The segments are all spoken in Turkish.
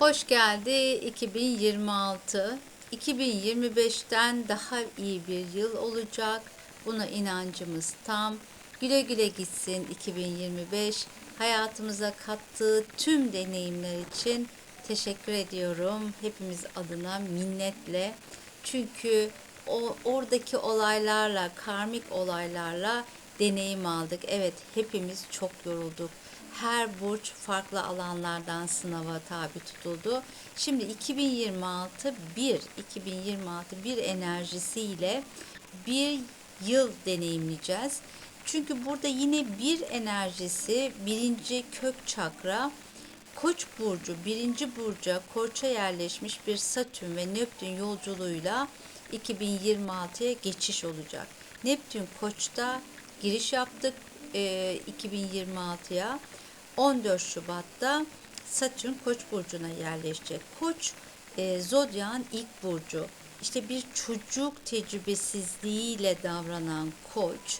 Hoş geldi 2026. 2025'ten daha iyi bir yıl olacak. Buna inancımız tam. Güle güle gitsin 2025. Hayatımıza kattığı tüm deneyimler için teşekkür ediyorum. Hepimiz adına minnetle. Çünkü o oradaki olaylarla, karmik olaylarla deneyim aldık. Evet, hepimiz çok yorulduk. Her burç farklı alanlardan sınava tabi tutuldu. Şimdi 2026 bir 2026 bir enerjisiyle bir yıl deneyimleyeceğiz. Çünkü burada yine bir enerjisi birinci kök çakra Koç burcu birinci burca Koç'a yerleşmiş bir Satürn ve Neptün yolculuğuyla 2026'ya geçiş olacak. Neptün Koç'ta giriş yaptık e, 2026'ya. 14 Şubat'ta Satürn Koç burcuna yerleşecek. Koç e, zodyan ilk burcu. İşte bir çocuk tecrübesizliğiyle davranan Koç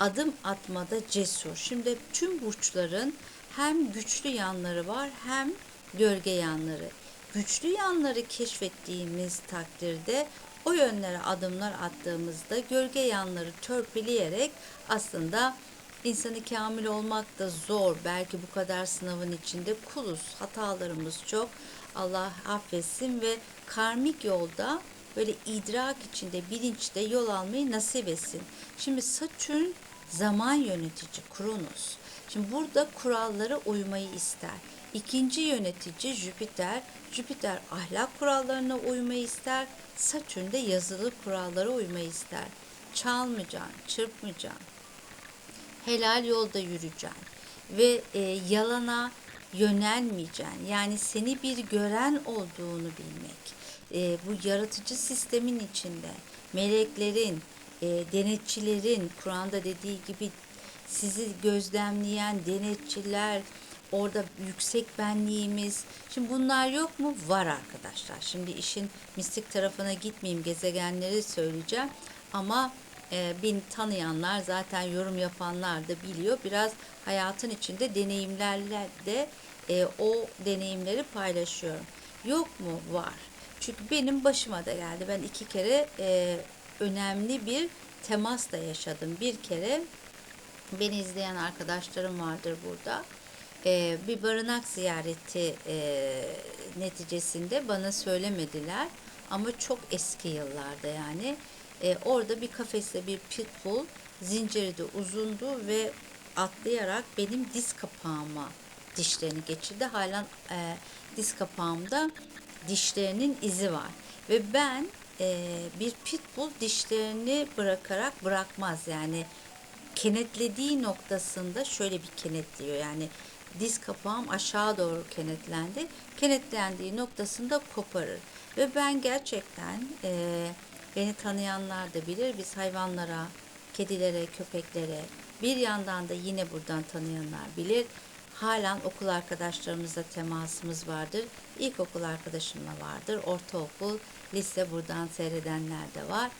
adım atmada cesur. Şimdi tüm burçların hem güçlü yanları var hem gölge yanları. Güçlü yanları keşfettiğimiz takdirde o yönlere adımlar attığımızda gölge yanları törpüleyerek aslında insanı kamil olmak da zor. Belki bu kadar sınavın içinde kuluz. Hatalarımız çok. Allah affetsin ve karmik yolda böyle idrak içinde, bilinçte yol almayı nasip etsin. Şimdi Satürn zaman yönetici, Kronos. Şimdi burada kurallara uymayı ister. İkinci yönetici Jüpiter. Jüpiter ahlak kurallarına uymayı ister. Satürn de yazılı kurallara uymayı ister. Çalmayacaksın, çırpmayacaksın. Helal yolda yürüyeceksin. Ve e, yalana yönelmeyeceksin. Yani seni bir gören olduğunu bilmek. E, bu yaratıcı sistemin içinde meleklerin, e, denetçilerin, Kur'an'da dediği gibi sizi gözlemleyen denetçiler, orada yüksek benliğimiz. Şimdi bunlar yok mu? Var arkadaşlar. Şimdi işin mistik tarafına gitmeyeyim, gezegenleri söyleyeceğim. Ama e, beni tanıyanlar, zaten yorum yapanlar da biliyor. Biraz hayatın içinde deneyimlerle de e, o deneyimleri paylaşıyorum. Yok mu? Var. Çünkü benim başıma da geldi. Ben iki kere e, önemli bir temas da yaşadım. Bir kere beni izleyen arkadaşlarım vardır burada. Ee, bir barınak ziyareti e, neticesinde bana söylemediler ama çok eski yıllarda yani e, orada bir kafeste bir pitbull zinciri de uzundu ve atlayarak benim diz kapağıma dişlerini geçirdi. Halen e, diz kapağımda dişlerinin izi var ve ben e, bir pitbull dişlerini bırakarak bırakmaz yani kenetlediği noktasında şöyle bir kenetliyor yani diz kapağım aşağı doğru kenetlendi. Kenetlendiği noktasında koparır. Ve ben gerçekten e, beni tanıyanlar da bilir biz hayvanlara, kedilere, köpeklere bir yandan da yine buradan tanıyanlar bilir. Halen okul arkadaşlarımızla temasımız vardır. İlkokul arkadaşımla vardır. Ortaokul, lise buradan seyredenler de var.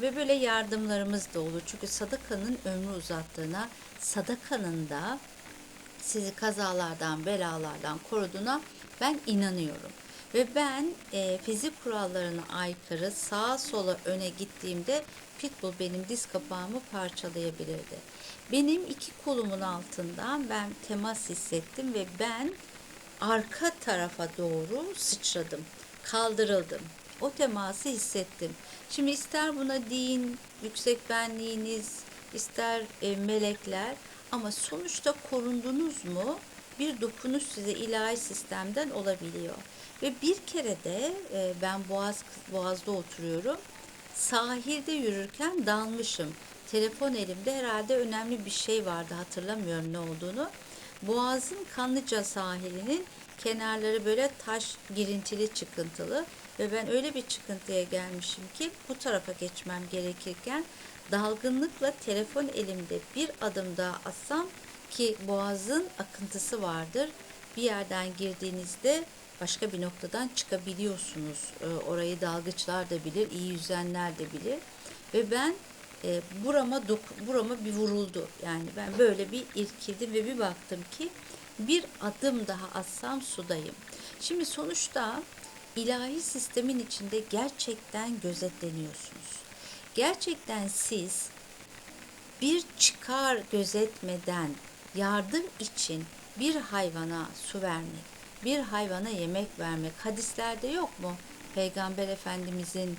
Ve böyle yardımlarımız da olur. Çünkü sadakanın ömrü uzattığına, sadakanın da sizi kazalardan, belalardan koruduğuna ben inanıyorum. Ve ben e, fizik kurallarına aykırı sağa sola öne gittiğimde pitbull benim diz kapağımı parçalayabilirdi. Benim iki kolumun altından ben temas hissettim ve ben arka tarafa doğru sıçradım, kaldırıldım. O teması hissettim. Şimdi ister buna din, yüksek benliğiniz, ister e, melekler ama sonuçta korundunuz mu bir dokunuş size ilahi sistemden olabiliyor. Ve bir kere de e, ben Boğaz Boğaz'da oturuyorum. Sahilde yürürken dalmışım. Telefon elimde herhalde önemli bir şey vardı hatırlamıyorum ne olduğunu. Boğaz'ın Kanlıca sahilinin kenarları böyle taş girintili çıkıntılı ve ben öyle bir çıkıntıya gelmişim ki bu tarafa geçmem gerekirken dalgınlıkla telefon elimde bir adım daha atsam ki boğazın akıntısı vardır. Bir yerden girdiğinizde başka bir noktadan çıkabiliyorsunuz. E, orayı dalgıçlar da bilir, iyi yüzenler de bilir. Ve ben e, burama dok burama bir vuruldu. Yani ben böyle bir irkildim ve bir baktım ki bir adım daha atsam sudayım. Şimdi sonuçta ilahi sistemin içinde gerçekten gözetleniyorsunuz. Gerçekten siz bir çıkar gözetmeden yardım için bir hayvana su vermek, bir hayvana yemek vermek hadislerde yok mu? Peygamber Efendimizin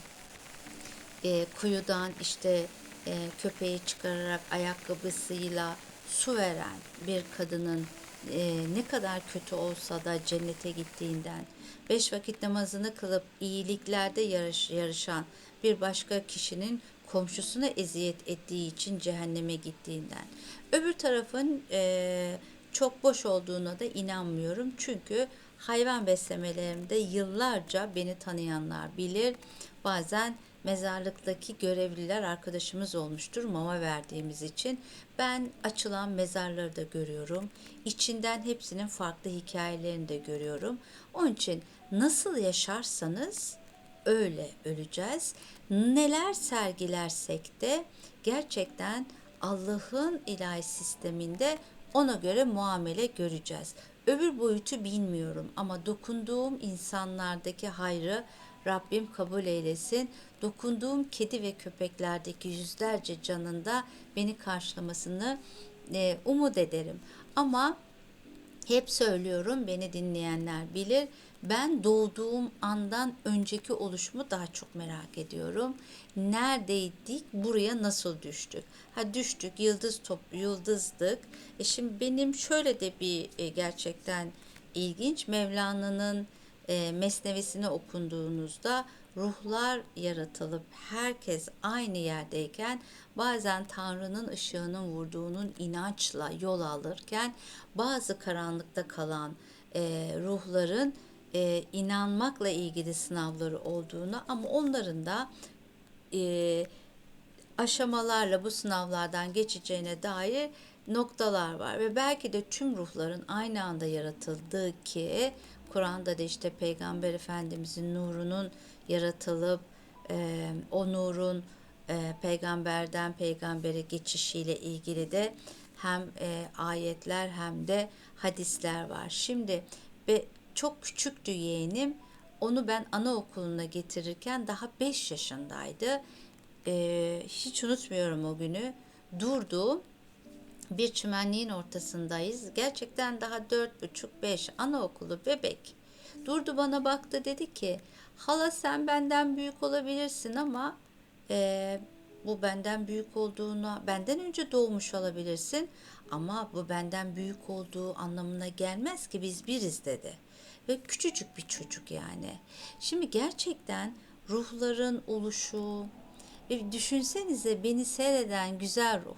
e, kuyudan işte e, köpeği çıkararak ayakkabısıyla su veren bir kadının e, ne kadar kötü olsa da cennete gittiğinden, beş vakit namazını kılıp iyiliklerde yarış, yarışan bir başka kişinin komşusuna eziyet ettiği için cehenneme gittiğinden. Öbür tarafın e, çok boş olduğuna da inanmıyorum. Çünkü hayvan beslemelerimde yıllarca beni tanıyanlar bilir. Bazen mezarlıktaki görevliler arkadaşımız olmuştur mama verdiğimiz için. Ben açılan mezarları da görüyorum. İçinden hepsinin farklı hikayelerini de görüyorum. Onun için nasıl yaşarsanız öyle öleceğiz. Neler sergilersek de gerçekten Allah'ın ilahi sisteminde ona göre muamele göreceğiz. Öbür boyutu bilmiyorum ama dokunduğum insanlardaki hayrı Rabbim kabul eylesin. Dokunduğum kedi ve köpeklerdeki yüzlerce canında beni karşılamasını e, umut ederim. Ama hep söylüyorum beni dinleyenler bilir. Ben doğduğum andan önceki oluşumu daha çok merak ediyorum. Neredeydik, buraya nasıl düştük? Ha düştük, yıldız top, yıldızdık. E şimdi benim şöyle de bir e, gerçekten ilginç Mevlana'nın e, mesnevisini okunduğunuzda ruhlar yaratılıp herkes aynı yerdeyken bazen Tanrı'nın ışığının vurduğunun inançla yol alırken bazı karanlıkta kalan e, ruhların e, inanmakla ilgili sınavları olduğunu ama onların da e, aşamalarla bu sınavlardan geçeceğine dair noktalar var ve belki de tüm ruhların aynı anda yaratıldığı ki Kur'an'da da işte Peygamber Efendimizin nurunun yaratılıp e, o nurun e, peygamberden peygambere geçişiyle ilgili de hem e, ayetler hem de hadisler var. Şimdi ve çok küçüktü yeğenim. Onu ben anaokuluna getirirken daha 5 yaşındaydı. E, hiç unutmuyorum o günü. Durdu. Bir çimenliğin ortasındayız. Gerçekten daha dört buçuk beş anaokulu bebek. Durdu bana baktı dedi ki hala sen benden büyük olabilirsin ama e, bu benden büyük olduğuna benden önce doğmuş olabilirsin ama bu benden büyük olduğu anlamına gelmez ki biz biriz dedi. Ve küçücük bir çocuk yani. Şimdi gerçekten ruhların oluşu ve düşünsenize beni seyreden güzel ruh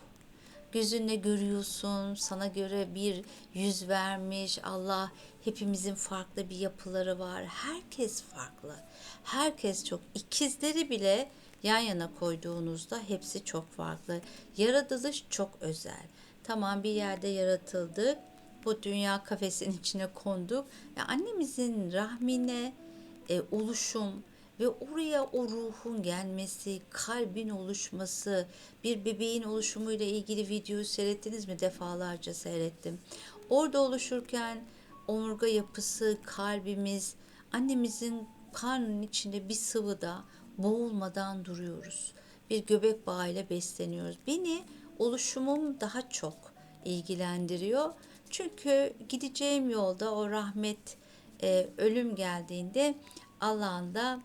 gözünle görüyorsun, sana göre bir yüz vermiş. Allah hepimizin farklı bir yapıları var. Herkes farklı. Herkes çok ikizleri bile yan yana koyduğunuzda hepsi çok farklı. Yaratılış çok özel. Tamam bir yerde yaratıldık. Bu dünya kafesinin içine konduk. Ya annemizin rahmine e, oluşum, ve oraya o ruhun gelmesi, kalbin oluşması, bir bebeğin oluşumuyla ilgili videoyu seyrettiniz mi? Defalarca seyrettim. Orada oluşurken omurga yapısı, kalbimiz, annemizin karnının içinde bir sıvıda boğulmadan duruyoruz. Bir göbek bağıyla besleniyoruz. Beni oluşumum daha çok ilgilendiriyor. Çünkü gideceğim yolda o rahmet, e, ölüm geldiğinde Allah'ın da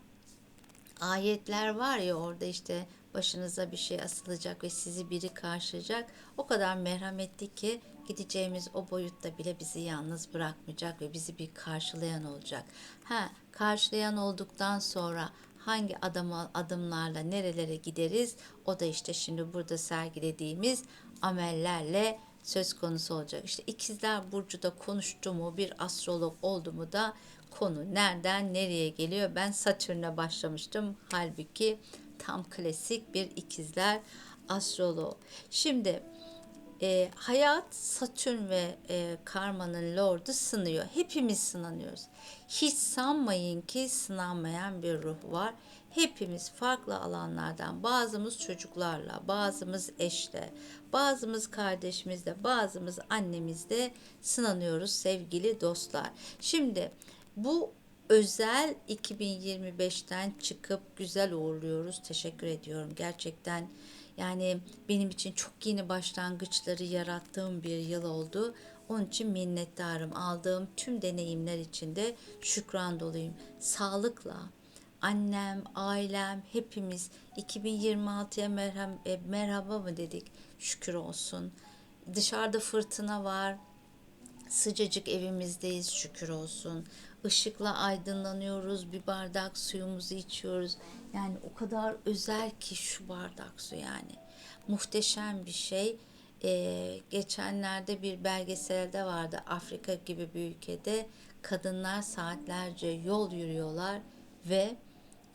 ayetler var ya orada işte başınıza bir şey asılacak ve sizi biri karşılayacak. O kadar merhametli ki gideceğimiz o boyutta bile bizi yalnız bırakmayacak ve bizi bir karşılayan olacak. Ha, karşılayan olduktan sonra hangi adım, adımlarla nerelere gideriz? O da işte şimdi burada sergilediğimiz amellerle söz konusu olacak. İşte ikizler burcu da konuştu mu, bir astrolog oldu mu da konu nereden nereye geliyor? Ben Satürn'e başlamıştım. Halbuki tam klasik bir ikizler astroloğu. Şimdi E, hayat Satürn ve e, karmanın lordu sınıyor. Hepimiz sınanıyoruz. Hiç sanmayın ki sınanmayan bir ruh var. Hepimiz farklı alanlardan, bazımız çocuklarla, bazımız eşle, bazımız kardeşimizle, bazımız annemizle sınanıyoruz sevgili dostlar. Şimdi bu özel 2025'ten çıkıp güzel uğurluyoruz. Teşekkür ediyorum. Gerçekten yani benim için çok yeni başlangıçları yarattığım bir yıl oldu. Onun için minnettarım. Aldığım tüm deneyimler için de şükran doluyum. Sağlıkla, annem, ailem, hepimiz 2026'ya merhaba, e, merhaba mı dedik? Şükür olsun. Dışarıda fırtına var. Sıcacık evimizdeyiz şükür olsun. Işıkla aydınlanıyoruz. Bir bardak suyumuzu içiyoruz. Yani o kadar özel ki şu bardak su yani. Muhteşem bir şey. Ee, geçenlerde bir belgeselde vardı. Afrika gibi bir ülkede kadınlar saatlerce yol yürüyorlar ve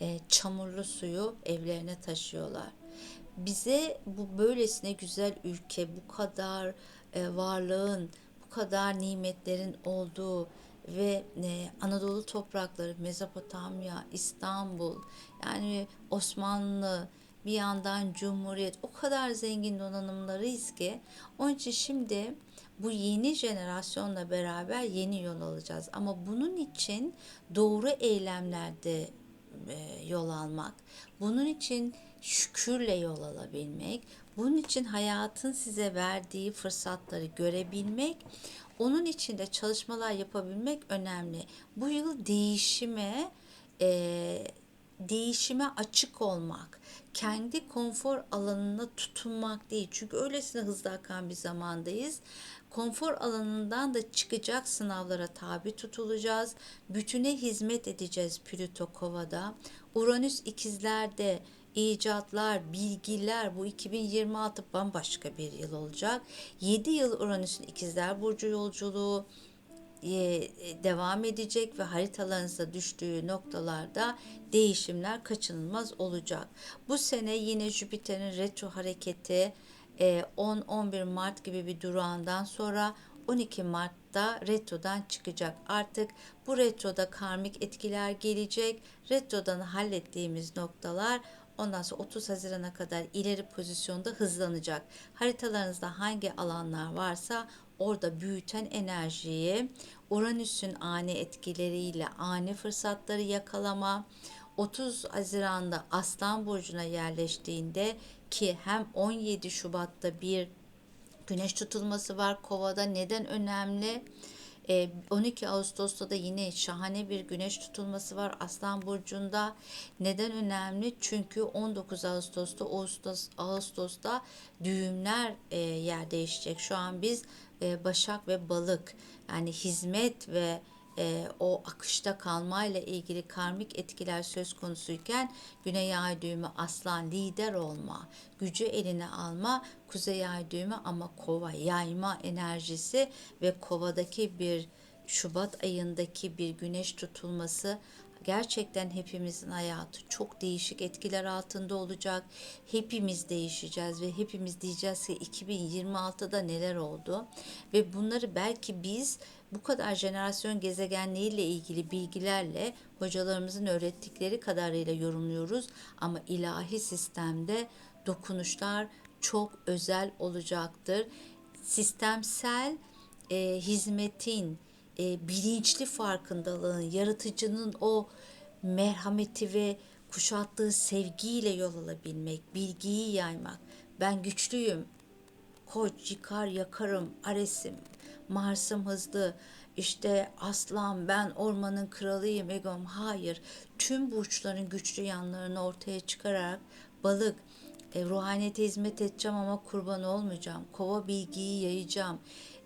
e, çamurlu suyu evlerine taşıyorlar. Bize bu böylesine güzel ülke, bu kadar e, varlığın, kadar nimetlerin olduğu ve e, Anadolu toprakları, Mezopotamya, İstanbul, yani Osmanlı, bir yandan Cumhuriyet o kadar zengin donanımlarıyız ki onun için şimdi bu yeni jenerasyonla beraber yeni yol alacağız. Ama bunun için doğru eylemlerde e, yol almak, bunun için şükürle yol alabilmek, bunun için hayatın size verdiği fırsatları görebilmek, onun için de çalışmalar yapabilmek önemli. Bu yıl değişime e, değişime açık olmak, kendi konfor alanına tutunmak değil. Çünkü öylesine hızlı akan bir zamandayız. Konfor alanından da çıkacak sınavlara tabi tutulacağız. Bütüne hizmet edeceğiz Plüto Kova'da. Uranüs ikizlerde icatlar, bilgiler bu 2026 bambaşka bir yıl olacak. 7 yıl Uranüs'ün ikizler burcu yolculuğu e, devam edecek ve haritalarınızda düştüğü noktalarda değişimler kaçınılmaz olacak. Bu sene yine Jüpiter'in retro hareketi 10-11 e, Mart gibi bir durağından sonra 12 Mart'ta retrodan çıkacak. Artık bu retroda karmik etkiler gelecek. Retrodan hallettiğimiz noktalar Ondan sonra 30 Haziran'a kadar ileri pozisyonda hızlanacak. Haritalarınızda hangi alanlar varsa orada büyüten enerjiyi Uranüs'ün ani etkileriyle ani fırsatları yakalama 30 Haziran'da Aslan Burcu'na yerleştiğinde ki hem 17 Şubat'ta bir güneş tutulması var Kova'da neden önemli? 12 ee, Ağustos'ta da yine şahane bir güneş tutulması var Aslan Burcu'nda. Neden önemli? Çünkü 19 Ağustos'ta Ağustos, Ağustos'ta düğümler e, yer değişecek. Şu an biz e, Başak ve Balık yani hizmet ve e, o akışta kalmayla ilgili karmik etkiler söz konusuyken Güney Ay düğümü aslan lider olma, gücü eline alma, Kuzey Ay düğümü ama kova yayma enerjisi ve kovadaki bir Şubat ayındaki bir güneş tutulması gerçekten hepimizin hayatı çok değişik etkiler altında olacak. Hepimiz değişeceğiz ve hepimiz diyeceğiz ki 2026'da neler oldu ve bunları belki biz bu kadar jenerasyon gezegenliğiyle ilgili bilgilerle hocalarımızın öğrettikleri kadarıyla yorumluyoruz ama ilahi sistemde dokunuşlar çok özel olacaktır. Sistemsel e, hizmetin, e, bilinçli farkındalığın, yaratıcının o merhameti ve kuşattığı sevgiyle yol alabilmek, bilgiyi yaymak. Ben güçlüyüm. Koç, yıkar, yakarım, Ares'im, Mars'ım hızlı, işte aslan ben ormanın kralıyım egom. Hayır, tüm burçların güçlü yanlarını ortaya çıkararak balık, e, ruhaniyete hizmet edeceğim ama kurban olmayacağım. Kova bilgiyi yayacağım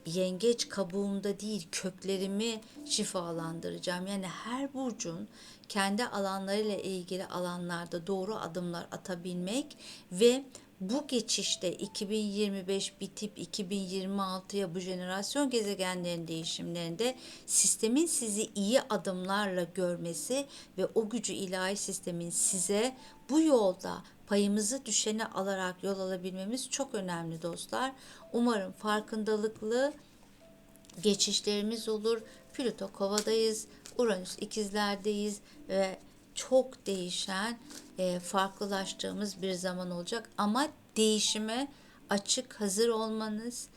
yengeç kabuğumda değil köklerimi şifalandıracağım. Yani her burcun kendi alanlarıyla ilgili alanlarda doğru adımlar atabilmek ve bu geçişte 2025 bitip 2026'ya bu jenerasyon gezegenlerin değişimlerinde sistemin sizi iyi adımlarla görmesi ve o gücü ilahi sistemin size bu yolda payımızı düşeni alarak yol alabilmemiz çok önemli dostlar. Umarım farkındalıklı geçişlerimiz olur. Plüto kovadayız, Uranüs ikizlerdeyiz ve çok değişen, e, farklılaştığımız bir zaman olacak. Ama değişime açık, hazır olmanız,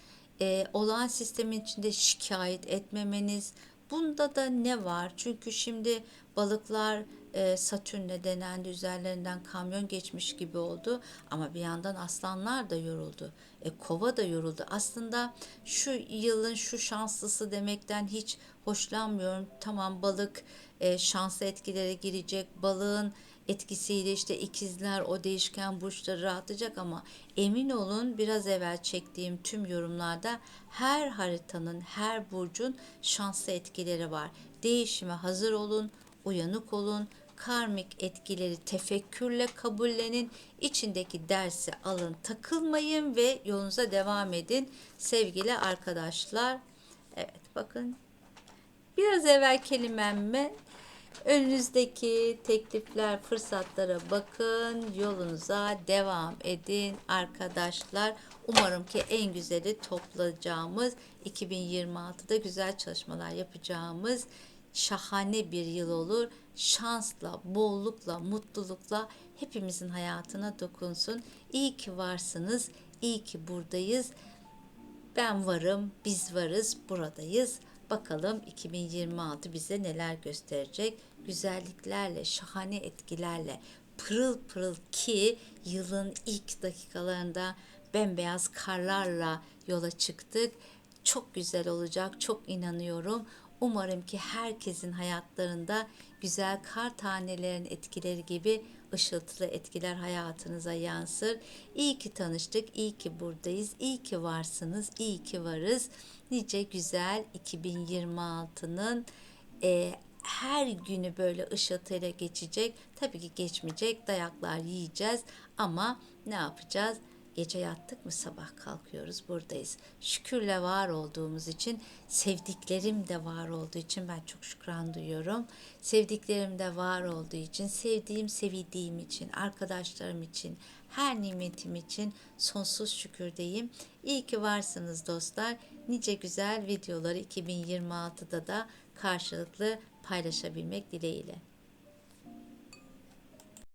e, olağan sistemin içinde şikayet etmemeniz. Bunda da ne var? Çünkü şimdi balıklar e, Satürn'le denendi üzerlerinden kamyon geçmiş gibi oldu. Ama bir yandan aslanlar da yoruldu. E, kova da yoruldu. Aslında şu yılın şu şanslısı demekten hiç hoşlanmıyorum. Tamam balık e, şanslı etkilere girecek. Balığın etkisiyle işte ikizler o değişken burçları rahatlayacak ama emin olun biraz evvel çektiğim tüm yorumlarda her haritanın, her burcun şanslı etkileri var. Değişime hazır olun, uyanık olun, karmik etkileri tefekkürle kabullenin, içindeki dersi alın, takılmayın ve yolunuza devam edin sevgili arkadaşlar. Evet bakın biraz evvel kelimemme önünüzdeki teklifler, fırsatlara bakın, yolunuza devam edin arkadaşlar. Umarım ki en güzeli toplayacağımız 2026'da güzel çalışmalar yapacağımız şahane bir yıl olur. Şansla, bollukla, mutlulukla hepimizin hayatına dokunsun. İyi ki varsınız, iyi ki buradayız. Ben varım, biz varız, buradayız. Bakalım 2026 bize neler gösterecek? Güzelliklerle, şahane etkilerle, pırıl pırıl ki yılın ilk dakikalarında bembeyaz karlarla yola çıktık. Çok güzel olacak, çok inanıyorum. Umarım ki herkesin hayatlarında güzel kar tanelerinin etkileri gibi ışıltılı etkiler hayatınıza yansır. İyi ki tanıştık, iyi ki buradayız, iyi ki varsınız, iyi ki varız. Nice güzel 2026'nın e, her günü böyle ışıltıyla geçecek. Tabii ki geçmeyecek, dayaklar yiyeceğiz ama ne yapacağız? Gece yattık mı sabah kalkıyoruz buradayız. Şükürle var olduğumuz için sevdiklerim de var olduğu için ben çok şükran duyuyorum. Sevdiklerim de var olduğu için sevdiğim sevildiğim için arkadaşlarım için her nimetim için sonsuz şükürdeyim. İyi ki varsınız dostlar. Nice güzel videoları 2026'da da karşılıklı paylaşabilmek dileğiyle.